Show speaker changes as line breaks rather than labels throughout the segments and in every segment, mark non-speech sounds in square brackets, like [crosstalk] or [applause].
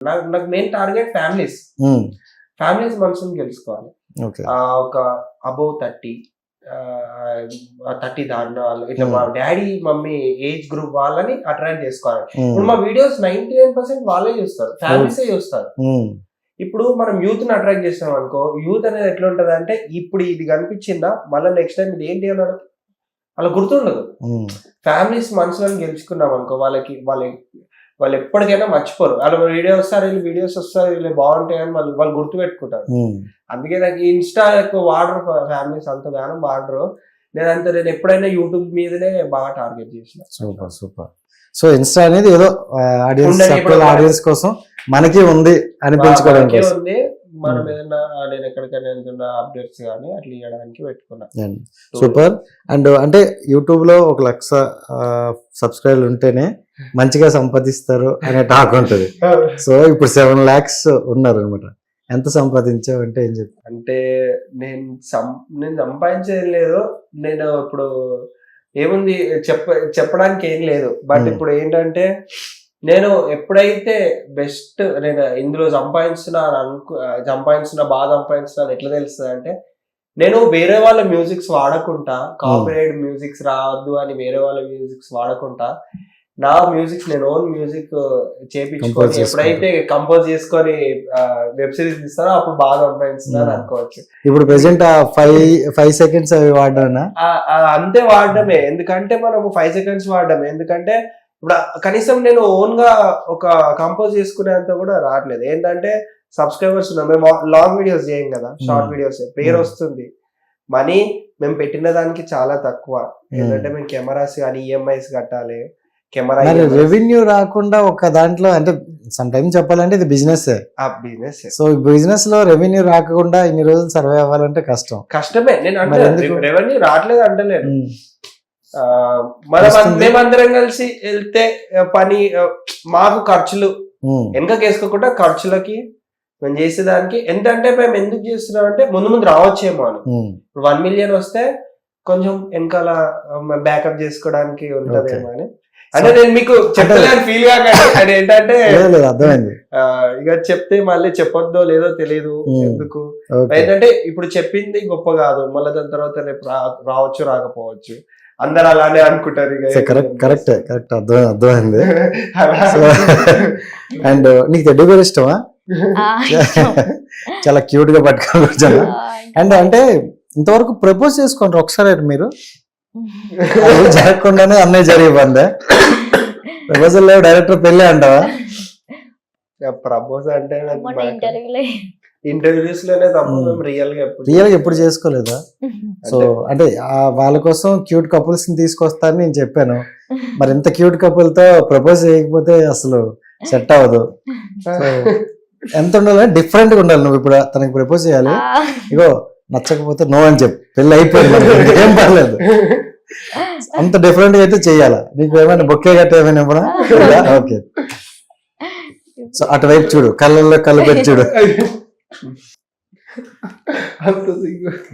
నాకు నాకు main target families families మనసుని గెలుచుకోవాలి. ఒక అబౌవ్ థర్టీ థర్టీ దాటిన వాళ్ళు ఇట్లా మా డాడీ మమ్మీ ఏజ్ గ్రూప్ వాళ్ళని అట్రాక్ట్ చేసుకోవాలి.
ఉమ్,
ఇప్పుడు మా వీడియోస్ నైన్టీ నైన్ పర్సెంట్ వాళ్ళే చూస్తారు. ఫ్యామిలీసే చూస్తారు.
ఉమ్,
ఇప్పుడు మనం యూత్ని అట్రాక్ట్ చేస్తాం అనుకో యూత్ అనేది ఎట్లా ఉంటది అంటే ఇప్పుడు ఇది కనిపించిందా మళ్ళీ నెక్స్ట్ టైం ఇది ఏంటి అన్నాడు. అలా గుర్తుండదు. ఫ్యామిలీస్ మనసులను గెలుచుకున్నాం అనుకో వాళ్ళకి వాళ్ళ వాళ్ళు ఎప్పటికైనా మర్చిపోరు. వాళ్ళ వీడియో వస్తారు వీళ్ళు వీడియోస్ వస్తారు వీళ్ళు బాగుంటాయి అని వాళ్ళు వాళ్ళు గుర్తు పెట్టుకుంటారు
ఉమ్.
అందుకే నాకు ఇన్స్టా ఎక్కువ వాడరు ఫ్యామిలీస్ అంత గానం వాడరు. నేను అంత నేను ఎప్పుడైనా యూట్యూబ్ మీదనే బాగా టార్గెట్ చేసిన.
Super super. సో ఇన్స్టా అనేది ఏదో ఆడియన్స్ ఆడియన్స్ కోసం మనకి ఉంది అనిపించుకోవడం
మనకే
కోసం.
ఉంది. మనం
Hmm.
ఏదైనా నేను ఎక్కడికైనా వెళ్తున్న అప్డేట్స్ కానీ అట్లా ఇవ్వడానికి పెట్టుకున్నా.
సూపర్ అండ్ అంటే యూట్యూబ్లో ఒక లక్ష సబ్స్క్రైబర్లు ఉంటేనే మంచిగా సంపాదిస్తారు అనే టాక్ ఉంటుంది. సో [laughs] ఇప్పుడు సెవెన్ లాక్స్ ఉన్నారు అనమాట ఎంత సంపాదించావు అంటే ఏం చెప్తా
అంటే నేను సం నేను సంపాదించేది లేదు. నేను ఇప్పుడు ఏముంది చెప్ప చెప్పడానికి ఏం లేదు. But
Hmm.
ఇప్పుడు ఏంటంటే నేను ఎప్పుడైతే బెస్ట్ నేను ఇందులో సంపాదించిన అనుకు సంపాదించిన బాగా సంపాదించిన ఎట్లా తెలుస్తుంది అంటే నేను వేరే వాళ్ళ మ్యూజిక్స్ వాడకుండా కాపీరైట్ మ్యూజిక్స్ రావద్దు అని వేరే వాళ్ళ మ్యూజిక్స్ వాడకుండా నా మ్యూజిక్స్ నేను ఓన్ మ్యూజిక్ చేపించుకొని. ఎప్పుడైతే కంపోజ్ చేసుకొని వెబ్ సిరీస్ ఇస్తానో అప్పుడు బాగా సంపాదిస్తున్నాను
Hmm.
అనుకోవచ్చు.
ఇప్పుడు ప్రెసెంట్ ఫైవ్ ఫైవ్ సెకండ్స్ అవి
అంతే వాడడమే. ఎందుకంటే మనము ఫైవ్ సెకండ్స్ వాడడమే. ఎందుకంటే ఇప్పుడు కనీసం నేను ఓన్గా ఒక కంపోజ్ చేసుకునేంత కూడా రావట్లేదు. ఏంటంటే సబ్స్క్రైబర్స్ ఉన్నాం మేము లాంగ్ వీడియోస్ చేయం కదా షార్ట్
Hmm.
వీడియోస్ పేరు
Hmm.
వస్తుంది. మనీ మేము పెట్టిన దానికి చాలా తక్కువ. ఏంటంటే మేము కెమెరాస్ కానీ ఈఎంఐస్ కట్టాలి. కెమెరా
మరి రెవెన్యూ రాకుండా ఒక దాంట్లో అంటే సమ్ టైమ్ చెప్పాలంటే ఇది బిజినెస్
ఆ బిజినెస్
సో బిజినెస్లో రెవెన్యూ రాకుండా ఇన్ని రోజులు సర్వే అవ్వాలంటే కష్టం.
కష్టమే. నేను అంటే? రెవెన్యూ రావట్లేదు ఆ, మనం. మేమందరం కలిసి వెళ్తే పని మాకు ఖర్చులు.
ఉమ్,
వెనకకి వేసుకోకుండా ఖర్చులకి మేము చేసేదానికి ఎంత అంటే మేము ఎందుకు చేస్తున్నాం అంటే ముందు ముందు రావచ్చేమో అని. ఇప్పుడు వన్ మిలియన్ వస్తే కొంచెం వెనకాల బ్యాకప్ చేసుకోవడానికి ఉంటదేమో అని. అంటే నేను మీకు చెప్పలేని ఫీల్ కాకండి అది ఏంటంటే ఇక చెప్తే మళ్ళీ చెప్పొద్దో లేదో తెలియదు. ఎందుకు? ఏంటంటే ఇప్పుడు చెప్పింది గొప్ప కాదు. మళ్ళీ దాని తర్వాత రేపు రావచ్చు రాకపోవచ్చు. అందరు అలానే అనుకుంటారు
కరెక్ట్ కరెక్ట్ కరెక్ట్ అర్థమైంది. [laughs] అర్థమైంది అండ్ నీకు తెడ్డి పేరు ఇష్టమా. [laughs] చాలా క్యూట్గా
ఆ,
అండ్ అంటే ఇంతవరకు ప్రపోజ్ చేసుకోండి ఒకసారి మీరు. [laughs] జరగకుండానే అన్నయ్య జరిగిపోందే ప్రపోజల్ డైరెక్టర్ పెళ్ళి అంటావా?
ప్రపోజ్ అంటే ఇంటర్వ్యూస్లోనే తప్ప.
Hmm.
మేము రియల్గా ఎప్పుడు
రియల్గా ఎప్పుడు చేసుకోలేదా? [laughs] సో అంటే ఆ వాళ్ళ కోసం క్యూట్ కపుల్స్ని తీసుకొస్తానని నేను చెప్పాను. మరి ఇంత క్యూట్ కపుల్తో ప్రపోజ్ చేయకపోతే అసలు సెట్ అవ్వదు. సో ఎంత ఉండాలి? డిఫరెంట్గా ఉండాలి నువ్వు ఇప్పుడు తనకి ప్రపోజ్ చేయాలి. ఇగో నచ్చకపోతే నో అని చెప్పు. పెళ్ళి అయిపోయింది. ఏం పర్లేదు. [laughs] అంత డిఫరెంట్గా అయితే చెయ్యాలా నీకు ఏమైనా బొక్కే గట్ట ఏమైనా ఇవ్వనా? ఓకే. సో అటువైపు చూడు కళ్ళల్లో కళ్ళు పెట్టి చూడు.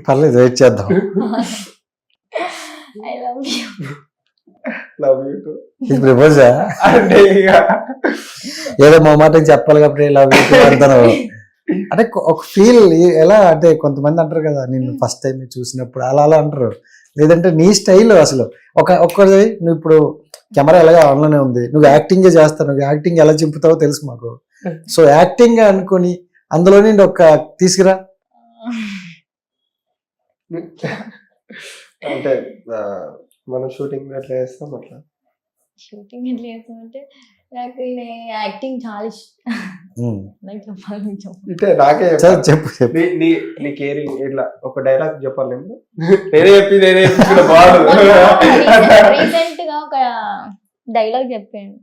పర్లేదు వెయిట్ చేద్దాం. ఇది ప్రపోజా ఏదో మా మాట చెప్పాలి కాబట్టి లవ్ అంటాను అంటే ఒక ఫీల్ ఎలా అంటే కొంతమంది అంటారు కదా నేను ఫస్ట్ టైం చూసినప్పుడు అలా అలా అంటారు. లేదంటే నీ స్టైల్ అసలు. ఒక ఒక్కది నువ్వు ఇప్పుడు కెమెరా ఎలాగో ఆన్లోనే ఉంది. నువ్వు యాక్టింగ్ చేస్తావు నువ్వు యాక్టింగ్ ఎలా చింపుతావో తెలుసు మాకు. సో యాక్టింగ్ అనుకొని అందులో నుండి ఒక తీసుకురా. [laughs]
అంటే మనం షూటింగ్ అట్లా చేస్తాం అట్లా?
షూటింగ్ ఎట్లా చేస్తామంటే నాకు యాక్టింగ్ చాలా ఇష్టం. నాకు చెప్పాలి చెప్పు.
అంటే నాకే.
చెప్పు చెప్పు.
నీ నీ కేరింగ్ ఇట్లా ఒక డైలాగ్ చెప్పాలి. నేను నేనే చెప్పి నేనే
ఒక [laughs] డైలాగ్ చెప్పాను.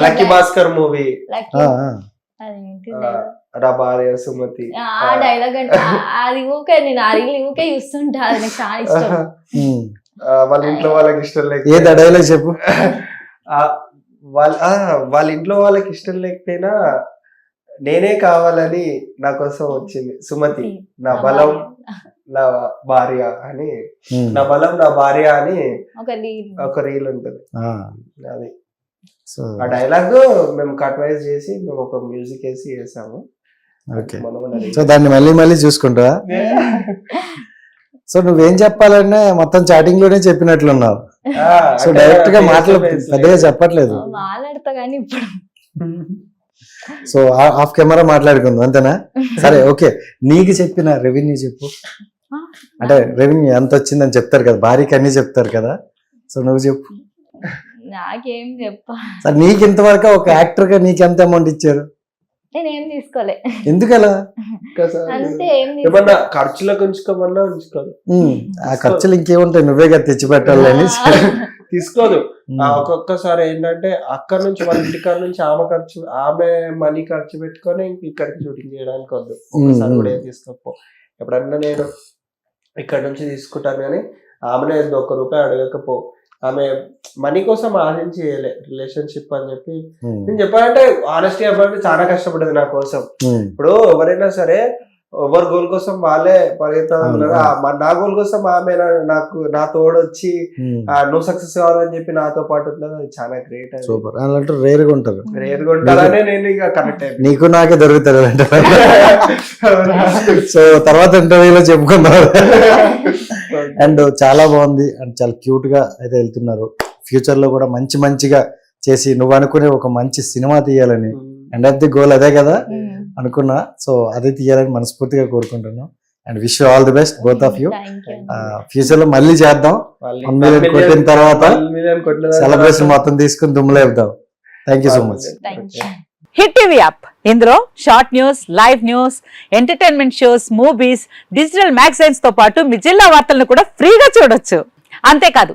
లక్కీ భాస్కర్ మూవీ భార్య సుమతి
ఆ డైలాగ్? అంటే అది ఊకే నేను ఆ రీల్ ఊకే చూస్తుంటా అది నాకు చాలా ఇష్టం. [laughs]
వాళ్ళ ఇంట్లో వాళ్ళకి ఇష్టం లేక
ఏ డైలాగ్ చెప్పు.
ఆ, వాళ్ళ వాళ్ళ ఇంట్లో వాళ్ళకి ఇష్టం లేకపోయినా నేనే కావాలని నా కోసం వచ్చింది. సుమతి నా బలం. నా భార్య అని. నా బలం నా భార్య అని
ఒక రీల్.
ఒక రీల్ ఉంటుంది.
ఆ.
అది.
సో
ఆ డైలాగ్ మేము కట్ వైజ్ చేసి మేము ఒక మ్యూజిక్ వేసి అది-
సో దాన్ని మళ్ళీ మళ్ళీ చూసుకుంటావా? సో నువ్వేం చెప్పాలన్నా మొత్తం చాటింగ్లోనే చెప్పినట్లున్నావు.
ఆ,
సో
డైరెక్ట్గా
మాటలు పెద్దగా
లేదు.
చెప్పట్లేదు.
మాట్లాడతా కానీ ఇప్పుడు.
సో ఆఫ్ కెమెరా మాట్లాడుకుందాం అంతేనా? సరే ఓకే. నీకు చెప్పిన రెవెన్యూ చెప్పు. అంటే రెవెన్యూ ఎంత వచ్చిందని చెప్తారు కదా భార్యకి అన్ని చెప్తారు కదా. సో నువ్వు చెప్పు.
నాకేం చెప్ప.
సరే నీకు ఇంతవరకు ఒక యాక్టర్గా నీకు ఎంత అమౌంట్ ఇచ్చారు?
నేనేం తీసుకోలే.
ఎందుకలా?
కదా.
అంతే ఏం
ఏమన్నా ఖర్చులకు ఉంచుకోమన్నా ఉంచుకోదు.
ఆ ఖర్చులు ఇంకేముంటాయి నువ్వే కదా తెచ్చి పెట్టాలని
తీసుకోదు. ఆ ఒక్కొక్కసారి ఏంటంటే అక్కడ నుంచి వాళ్ళ ఇంటికాడ నుంచి ఆమె ఖర్చు ఆమె మనీ ఖర్చు పెట్టుకొని ఇంక ఇక్కడికి షూటింగ్ చేయడానికి వద్దు. ఒకసారి కూడా ఏం తీసుకోపో. ఎప్పుడన్నా నేను ఇక్కడ నుంచి తీసుకుంటాను కానీ ఆమెనే ఒక్క రూపాయి అడగకపో. ఆమె మనీ కోసం ఆశించి రిలేషన్షిప్ అని చెప్పి నేను చెప్పాలంటే ఆనెస్టీ అవ్వాలంటే చాలా కష్టపడేది నా కోసం. ఇప్పుడు ఎవరైనా సరే ఎవరి గోల్ కోసం వాళ్ళే మరి నా గోల్ కోసం ఆమె నా- నాకు నా తోడు వచ్చి
ఉమ్.
ఆ, నువ్వు సక్సెస్ కావాలని చెప్పి నాతో పాటు ఉన్నది. చాలా గ్రేట్
సూపర్. అలాంటి రేర్గా ఉంటారు
రేర్ ఉంటారనే నేను ఇక కనెక్ట్ అయ్యాను
నీకు నాకే దొరుకుతారు [laughs] సో తర్వాత ఇంటర్వ్యూలో చెప్పుకుందాం. అండ్ చాలా బాగుంది. అండ్ చాలా క్యూట్గా అయితే వెళ్తున్నారు. ఫ్యూచర్లో కూడా మంచి మంచిగా చేసి నువ్వు అనుకునే ఒక మంచి సినిమా తీయాలని. ఎండ్ ఆఫ్ ది గోల్ అదే కదా? అనుకున్నా. సో అదే తీయాలని మనస్ఫూర్తిగా కోరుకుంటున్నాను and wish all the best both of you ఫ్యూచర్లో మళ్ళీ చేద్దాం. వన్ మిలియన్ కొట్టిన తర్వాత సెలబ్రేషన్ మొత్తం తీసుకుని దుమ్ములేపుదాం thank you so much
hit TV app ఇందులో short news live news entertainment shows movies digital మ్యాగజైన్స్తో పాటు మీ జిల్లా వార్తలను కూడా ఫ్రీగా చూడొచ్చు. అంతేకాదు